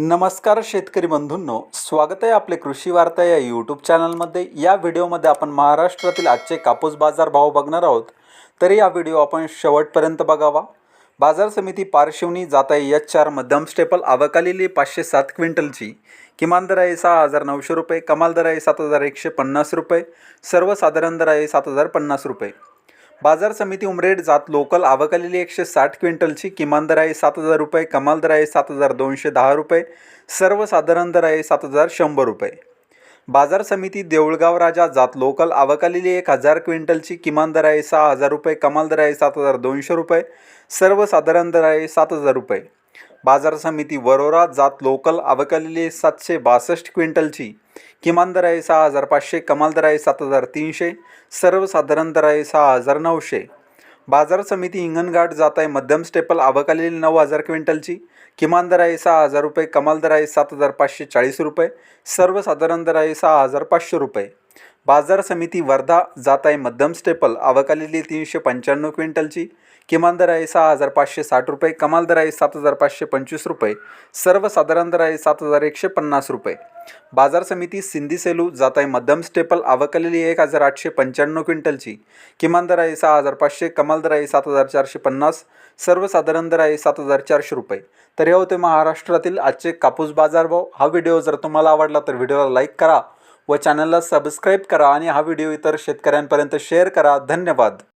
नमस्कार शेतकरी बंधूंनो स्वागत आहे आपले कृषी वार्ता या यूट्यूब चॅनलमध्ये या व्हिडिओमध्ये आपण महाराष्ट्रातील आजचे कापूस बाजार भाव बघणार आहोत. तरी हा व्हिडिओ आपण शेवटपर्यंत बघावा. बाजार समिती पारशिवनी जात आहे एच चार मध्यम स्टेपल. अवकालेली पाचशे सात क्विंटलची. किमान दर आहे सहा हजार नऊशे रुपये. कमाल दर आहे सात हजार एकशे पन्नास रुपये. सर्वसाधारण दर आहे सात हजार पन्नास रुपये. बाजार समिती उमरेड जात लोकल आवकलेली एकशे साठ क्विंटलची किमान दर आहे सात हजार रुपये कमाल दर आहे सात हजार दोनशे दहा रुपये सर्वसाधारण दर आहे सात हजार शंभर रुपये. बाजार समिती देऊळगाव राजा जात लोकल आवकालेली एक हजार क्विंटलची किमान दर आहे सहा हजार रुपये कमाल दर आहे सात हजार दोनशे रुपये सर्वसाधारण दर आहे सात हजार रुपये. बाजार समिती वरोरा जात लोकल अवकलेली सातशे बासष्ट क्विंटलची. किमान दर आहे सहा हजार पाचशे कमाल दर आहे सात हजार तीनशे सर्वसाधारण दर आहे सहा हजार नऊशे. बाजार समिती हिंगणघाट जात आहे मध्यम स्टेपल आवकालेली नऊ हजार क्विंटलची. किमान दर आहे सहा हजार रुपये कमाल दर आहे सात हजार पाचशे चाळीस रुपये सर्वसाधारण दर आहे सहा हजार पाचशे रुपये. बाजार समिती वर्धा जात आहे मध्यम स्टेपल आवकालेली तीनशे पंच्याण्णव क्विंटलची. किमान दर आहे सहा हजार पाचशे साठ रुपये कमाल दर आहे सात हजार पाचशे पंचवीस रुपये सर्वसाधारण दर आहे सात हजार एकशे पन्नास रुपये. बाजार समिती सिंधी सेलू जात आहे मध्यम स्टेपल आवकालेली एक हजार आठशे पंच्याण्णव क्विंटलची. किमान दर आहे सहा हजार पाचशे कमाल दर आहे सात हजार चारशे पन्नास सर्वसाधारण दर आहे सात हजार चारशे रुपये. तर हे होते महाराष्ट्रातील आजचे कापूस बाजारभाव. हा व्हिडिओ जर तुम्हाला आवडला तर व्हिडिओला लाईक करा. व चॅनलला सबस्क्राईब करा आणि हा व्हिडिओ इतर शेतकऱ्यांपर्यंत शेअर करा. धन्यवाद.